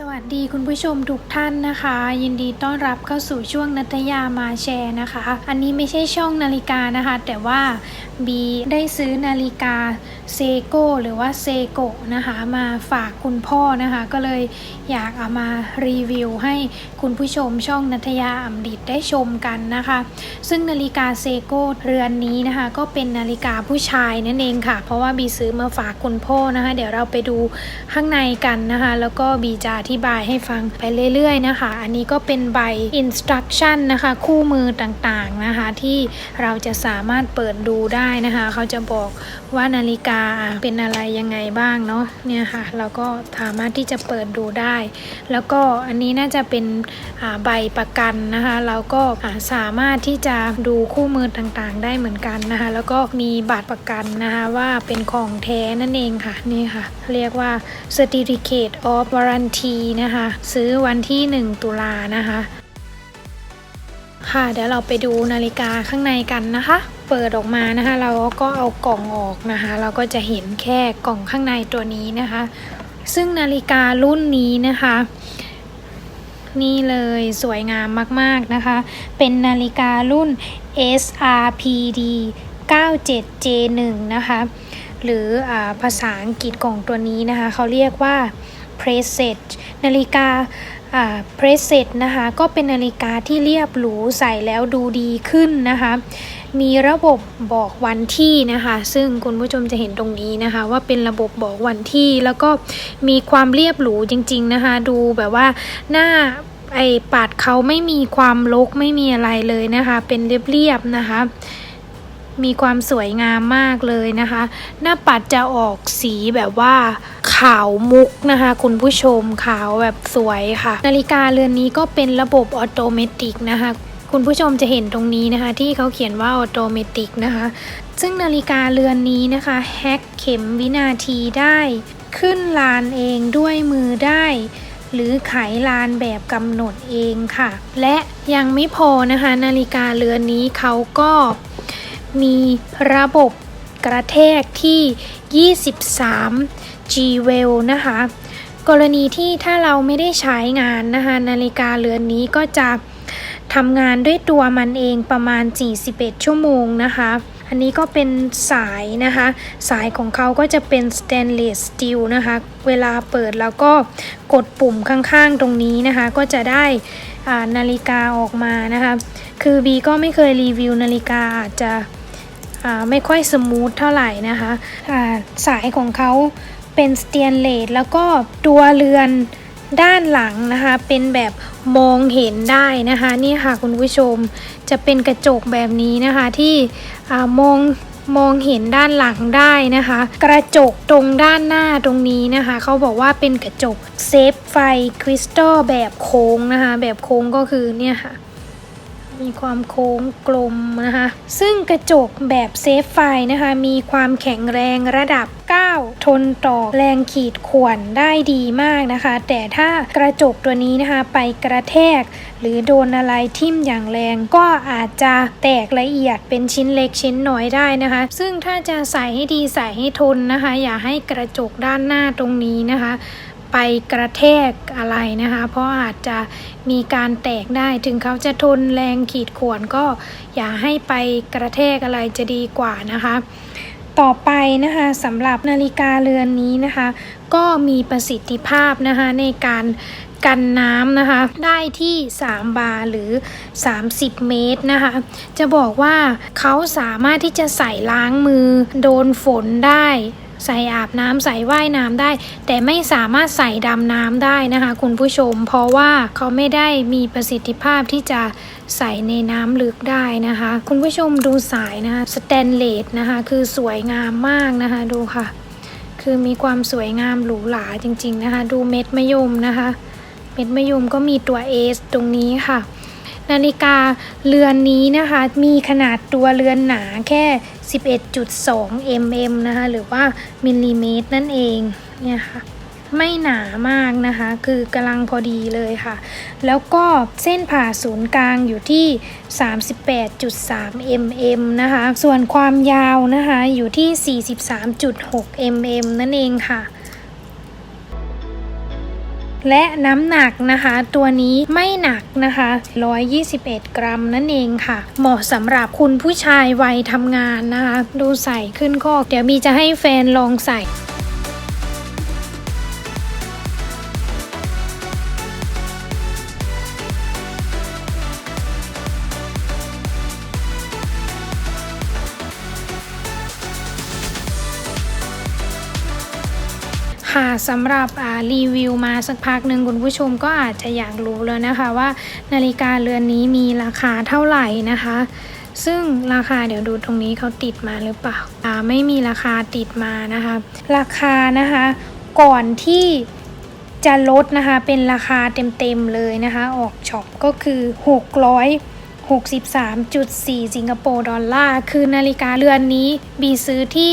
สวัสดีคุณผู้ชมทุกท่านนะคะ ยินดีต้อนรับเข้าสู่ช่วงนัตยามาแชร์นะคะ อันนี้ไม่ใช่ช่องนาฬิกานะคะ แต่ว่าบีได้ซื้อนาฬิกาเซโกหรือว่าเซโกนะคะมาฝากคุณพ่อนะคะ ก็เลยอยากเอามารีวิวให้คุณผู้ชมช่องนัทยาอัมดิตได้ชมกันนะคะ ซึ่งนาฬิกาเซโกเรือนนี้นะคะ ก็เป็นนาฬิกาผู้ชายนั่นเองค่ะ เพราะว่าบีซื้อมาฝากคุณพ่อนะคะ เดี๋ยวเราไปดูข้างในกันนะคะ แล้วก็บีจะอธิบายให้ฟังไปเรื่อยๆนะคะ อันนี้ก็เป็นใบ instruction นะคะ คู่มือต่างๆนะคะ ที่เราจะสามารถเปิดดูได้นะคะ เขาจะบอกว่านาฬิกาเป็นอะไรยังไงบ้างเนาะเนี่ยค่ะเราก็สามารถที่จะเปิดดูได้ แล้วก็อันนี้น่าจะเป็นใบประกันนะคะ เราก็สามารถที่จะดูคู่มือต่างๆ ได้เหมือนกันนะคะ แล้วก็มีบัตรประกันนะคะว่าเป็นของแท้นั่นเองค่ะนี่ค่ะ เรียกว่า Certificate of Warranty นะคะ ซื้อวันที่ 1 ตุลานะคะ ค่ะเดี๋ยวเราไปดูนาฬิกาข้างในกันนะคะ เปิดออกมานะคะ เราก็เอากล่องออกนะคะ เราก็จะเห็นแค่กล่องข้างในตัวนี้นะคะ ซึ่งนาฬิการุ่นนี้นะคะ นี่เลยสวยงามมากๆนะคะ เป็นนาฬิการุ่น SRPD 97J1 นะคะ หรืออภาษาอังกฤษของตัวนี้นะคะ เขาเรียกว่า Preset นาฬิกา อ่า Preset นะคะก็เป็นนาฬิกาที่เรียบหรูใส่แล้วดูดีขึ้นนะคะ มีระบบบอกวันที่นะคะ ซึ่งคุณผู้ชมจะเห็นตรงนี้นะคะ ว่าเป็นระบบบอกวันที่แล้วก็มีความเรียบหรูจริง ๆนะคะ ดูแบบว่าหน้าไอปัดเขาไม่มีความลกไม่มีอะไรเลยนะคะ เป็นเรียบๆนะคะ มีความสวยงามมากเลยนะคะ หน้าปัดจะออกสีแบบว่าขาวมุกนะคะ คุณผู้ชมขาวแบบสวยค่ะ นาฬิกาเรือนนี้ก็เป็นระบบออโตเมติกนะคะ คุณผู้ชมจะเห็นตรงนี้นะคะ ที่เขาเขียนว่าออโตเมติกนะคะ ซึ่งนาฬิกาเรือนนี้นะคะแฮกเข็มวินาทีได้ ขึ้นลานเองด้วยมือได้หรือไขลานแบบกำหนดเองค่ะ และยังไม่พอนะคะ นาฬิกาเรือนนี้เขาก็ มีระบบกระแทกที่ 23 G well นะคะ กรณีที่ถ้าเราไม่ได้ใช้งานนะคะนาฬิกาเรือนนี้ก็จะทำงานด้วยตัวมันเองประมาณ 41 ชั่วโมงนะคะ อันนี้ก็เป็นสายนะคะ สายของเขาก็จะเป็น stainless steel นะคะ เวลาเปิดแล้วก็กดปุ่มข้างๆตรงนี้นะคะ ก็จะได้นาฬิกาออกมานะคะ คือบีก็ไม่เคยรีวิวนาฬิกาอาจจะ ไม่ค่อยสมูทเท่าไหร่นะคะสายของเขาเป็นสเตียนเลสแล้วก็ตัวเรือนด้านหลังนะคะ เป็นแบบมองเห็นได้นะคะ นี่ค่ะคุณผู้ชมจะเป็นกระจกแบบนี้นะคะที่มองมองเห็นด้านหลังได้นะคะ กระจกตรงด้านหน้าตรงนี้นะคะ เขาบอกว่าเป็นกระจกเซฟไฟคริสตัลแบบโค้งนะคะ แบบโค้งก็คือเนี่ยค่ะ มีความโค้งกลมนะคะ ซึ่งกระจกแบบเซฟไฟนะคะ มีความแข็งแรงระดับ 9 ทนต่อแรงขีดข่วนได้ดีมากนะคะ แต่ถ้ากระจกตัวนี้นะคะไปกระแทก หรือโดนอะไรทิ่มอย่างแรง ก็อาจจะแตกละเอียดเป็นชิ้นเล็กชิ้นน้อยได้นะคะ ซึ่งถ้าจะใส่ให้ดีใส่ให้ทนนะคะ อย่าให้กระจกด้านหน้าตรงนี้นะคะ ไปกระแทกอะไรนะคะ เพราะอาจจะมีการแตกได้ถึงเขาจะทนแรงขีดข่วนก็อย่าให้ไปกระแทกอะไรจะดีกว่านะคะ ต่อไปนะคะสำหรับนาฬิกาเรือนนี้นะคะ ก็มีประสิทธิภาพนะคะในการกันน้ำนะคะ ได้ที่ 3 บาร์หรือ 30 เมตรนะคะ จะบอกว่าเขาสามารถที่จะใส่ล้างมือโดนฝนได้ ใส่อาบน้ำใส่ว่ายน้ำได้ แต่ไม่สามารถใส่ดำน้ำได้นะคะ คุณผู้ชม เพราะว่าเขาไม่ได้มีประสิทธิภาพที่จะใส่ในน้ำลึกได้นะคะ คุณผู้ชมดูสายนะคะสแตนเลสนะคะ คือสวยงามมากนะคะ ดูค่ะ คือมีความสวยงามหรูหราจริง ๆนะคะ ดูเม็ดมะยมนะคะ เม็ดมะยมก็มีตัว S ตรงนี้ค่ะ นาฬิกาเรือนนี้นะคะ มีขนาดตัวเรือนหนาแค่ 11.2 mm นะคะ หรือว่ามิลลิเมตรนั่นเองเนี่ยค่ะไม่หนามากนะคะ คือกำลังพอดีเลยค่ะ แล้วก็เส้นผ่าศูนย์กลางอยู่ที่ 38.3 mm นะคะ ส่วนความยาวนะคะอยู่ที่ 43.6 mm นั่นเองค่ะ และน้ำหนักนะคะ ตัวนี้ไม่หนักนะคะ 121 กรัมนั่นเองค่ะ เหมาะสำหรับคุณผู้ชายวัยทำงานนะคะ ดูใส่ขึ้นข้อเดี๋ยวบีจะให้แฟนลองใส่ ค่ะสำหรับรีวิวมาสักพักหนึ่งคุณผู้ชมก็อาจจะอยากรู้แล้วนะคะว่านาฬิกาเรือนนี้มีราคาเท่าไหร่นะคะ ซึ่งราคาเดี๋ยวดูตรงนี้เขาติดมาหรือเปล่าาไม่มีราคาติดมานะคะ ราคานะคะก่อนที่จะลดนะคะเป็นราคาเต็มๆเลยนะคะ ออกช็อปก็คือ 663.4 สิงคโปร์ดอลลาร์ คือนาฬิกาเรือนนี้บีซื้อที่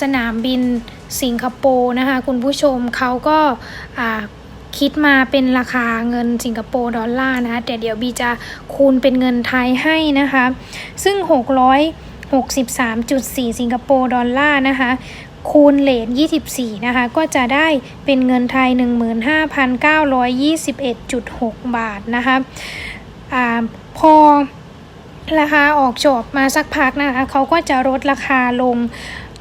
สนามบิน สิงคโปร์นะคะ คุณผู้ชมเขาก็คิดมาเป็นราคาเงินสิงคโปร์ดอลลาร์นะแต่เดี๋ยวบีจะคูณเป็นเงินไทยให้นะคะ ซึ่ง 663.4 สิงคโปร์ดอลลาร์นะคะคูณเลท24 นะคะ ก็จะได้เป็นเงินไทย 15,921.6 บาทนะคะอ่าพอราคาออกจบมาสักพักนะคะ เขาก็จะลดราคาลง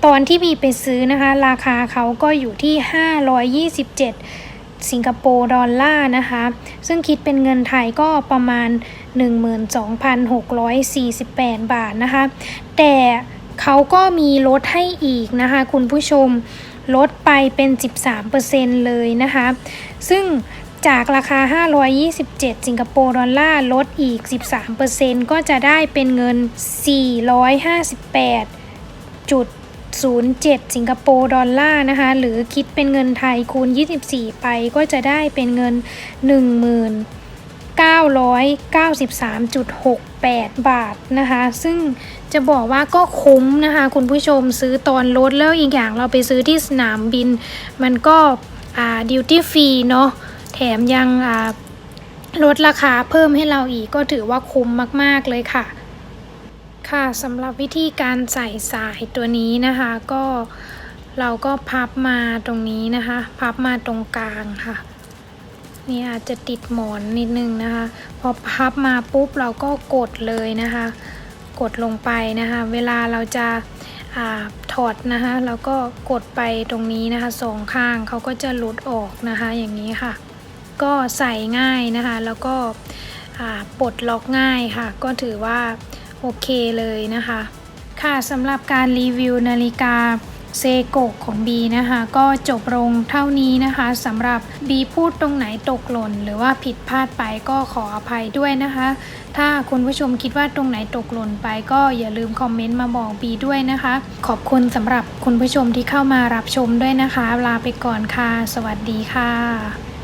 ตอนที่บีไปซื้อนะคะ ราคาเขาก็อยู่ที่ 527 สิงคโปร์ดอลลาร์นะคะ ซึ่งคิดเป็นเงินไทยก็ประมาณ 12,648 บาทนะคะ แต่เขาก็มีลดให้อีกนะคะ คุณผู้ชมลดไปเป็น 13%เลยนะคะ ซึ่งจากราคา 527 สิงคโปร์ดอลลาร์ลดอีก 13%ก็จะได้เป็นเงิน 458จุด 07 สิงคโปร์ดอลลาร์นะคะ หรือคิดเป็นเงินไทยคูณ 24 ไปก็จะได้เป็นเงิน 1993.68 บาทนะคะ ซึ่งจะบอกว่าก็คุ้มนะคะ คุณผู้ชมซื้อตอนลดแล้วอีกอย่างเราไปซื้อที่สนามบิน มันก็อาดิวตี้ฟรีเนาะแถมยังลดราคาเพิ่มให้เราอีกก็ถือว่าคุ้มมาก ๆ เลยค่ะ ค่ะสำหรับวิธีการใส่สายตัวนี้นะคะก็เราก็พับมาตรงนี้นะคะ พับมาตรงกลางค่ะ นี่อาจจะติดหมอนนิดนึงนะคะ พอพับมาปุ๊บเราก็กดเลยนะคะ กดลงไปนะคะ เวลาเราจะอาถอดนะคะเราก็กดไปตรงนี้นะคะสองข้างเขาก็จะหลุดออกนะคะอย่างนี้ค่ะ ก็ใส่ง่ายนะคะ แล้วก็ปลดล็อกง่ายค่ะ ก็ถือว่า โอเคเลยนะคะ ค่ะสำหรับการรีวิวนาฬิกาเซโกของบีนะคะ ก็จบลงเท่านี้นะคะสำหรับบีพูดตรงไหนตกหล่น หรือว่าผิดพลาดไปก็ขออภัยด้วยนะคะ ถ้าคุณผู้ชมคิดว่าตรงไหนตกหล่นไปก็อย่าลืมคอมเมนต์มาบอกบีด้วยนะคะ ขอบคุณสำหรับคุณผู้ชมที่เข้ามารับชมด้วยนะคะ ลาไปก่อนค่ะ สวัสดีค่ะ